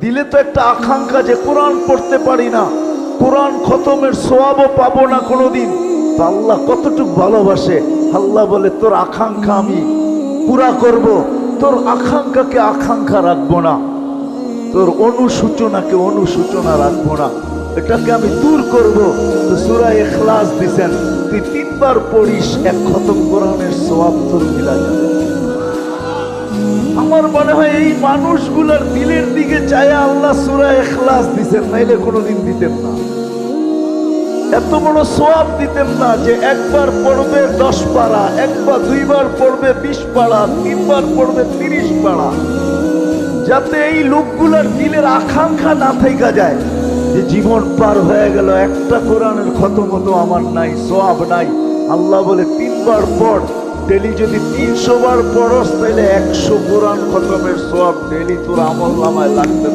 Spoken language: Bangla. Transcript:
দিলে তো একটা আকাঙ্ক্ষা যে কোরআন পড়তে পারি না। কোরআন খতমের সোয়াবও পাবো না কোনোদিন। তো আল্লাহ কতটুক ভালোবাসে। আল্লাহ বলে, তোর আকাঙ্ক্ষা আমি পুরা করব। তোর আকাঙ্ক্ষাকে আকাঙ্ক্ষা রাখব না। তোর অনুসূচনাকে অনুসূচনা রাখব না। এটাকে আমি দূর করব। তো সুরা এখলাস দিছেন। তুই তিনবার পড়িস, এক খতম কোরআনের সোয়াব তোর মিলা যাবে আমার মনে হয় এই মানুষগুলোর দিলের দিকে চায় আল্লাহ সুরা এখলাস দিছেন? নাইলে কোনোদিন দিতেন না। এত বড় সোয়াব দিতেন না যে একবার পড়বে দশ পাড়া, একবার দুইবার পড়বে বিশ পাড়া, তিনবার পড়বে তিরিশ পাড়া। যাতে এই লোকগুলোর দিলের আকাঙ্ক্ষা না থাইকা যায়। যে জীবন পার হয়ে গেল, একটা কোরআনের খতম হতো আমার নাই সোয়াব নাই। আল্লাহ বলে, তিনবার পড়। ডেলি যদি তিনশো বার পড়স তাহলে একশো কোরআন খতমের সব ডেলি তোর আমল নামায় লাগতে